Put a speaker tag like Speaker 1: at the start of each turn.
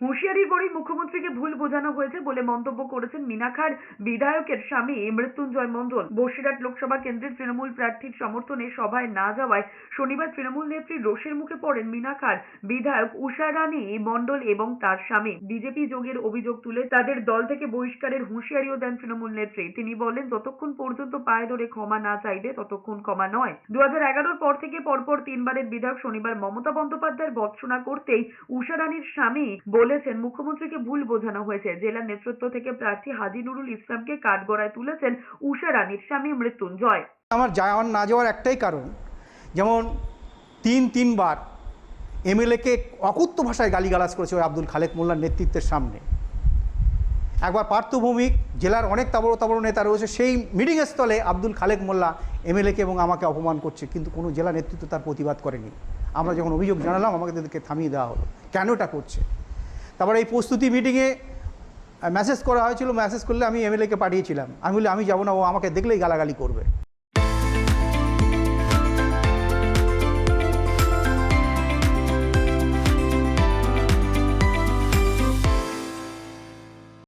Speaker 1: হুঁশিয়ারির পরেই মুখ্যমন্ত্রীকে ভুল বোঝানো হয়েছে বলে মন্তব্য করেছেন মিনাখার বিধায়কের স্বামী মৃত্যুঞ্জয় মণ্ডল। বসিরহাট লোকসভা কেন্দ্রের তৃণমূল প্রার্থীর সমর্থনে সভায় না যাওয়ায় শনিবার তৃণমূল নেত্রী রোষের মুখে পড়েন মিনাখার বিধায়ক উষা রানী মণ্ডল এবং তার স্বামী। বিজেপি যোগের অভিযোগ তুলে তাদের দল থেকে বহিষ্কারের হুঁশিয়ারিও দেন তৃণমূল নেত্রী। তিনি বলেন, যতক্ষণ পর্যন্ত পায়ে ধরে ক্ষমা না চাইবে, ততক্ষণ ক্ষমা নয়। দু হাজার পর থেকে পরপর তিনবারের বিধায়ক শনিবার মমতা বন্দ্যোপাধ্যায়ের বর্ষনা করতেই উষা রানীর স্বামী বলেছেন, মুখ্যমন্ত্রীকে ভুল বোঝানো হয়েছে। জেলা নেতৃত্ব থেকে প্রার্থী হাজি নুরুল ইসলামকে কাঠগড়ায় তুলেছেন উষা রানীর স্বামী মৃত্যুঞ্জয়।
Speaker 2: আমার যাওয়ার না যাওয়ার একটাই কারণ, যেমন তিন, তিনবার এমএলএকে অকুত্ত ভাষায় গালিগালাজ করেছে ওই আব্দুল খালেক মোল্লার নেতৃত্বের সামনে। একবার পার্থভৌমিক জেলার অনেক তাবড় তাবড় নেতা রয়েছে, সেই মিটিং স্থলে আব্দুল খালেক মোল্লা এমএলএকে এবং আমাকে অপমান করছে, কিন্তু কোনো জেলা নেতৃত্ব তার প্রতিবাদ করেনি। আমরা যখন অভিযোগ জানালাম, আমাকে তাদেরকে থামিয়ে দেওয়া হলো। কেন এটা করছে? তারপরে এই প্রস্তুতি মিটিংয়ে মেসেজ করা হয়েছিল মেসেজ করলে আমি এমএলএকে পাঠিয়েছিলাম। আমি বলি আমি যাব না, ও আমাকে দেখলেই গালাগালি করবে।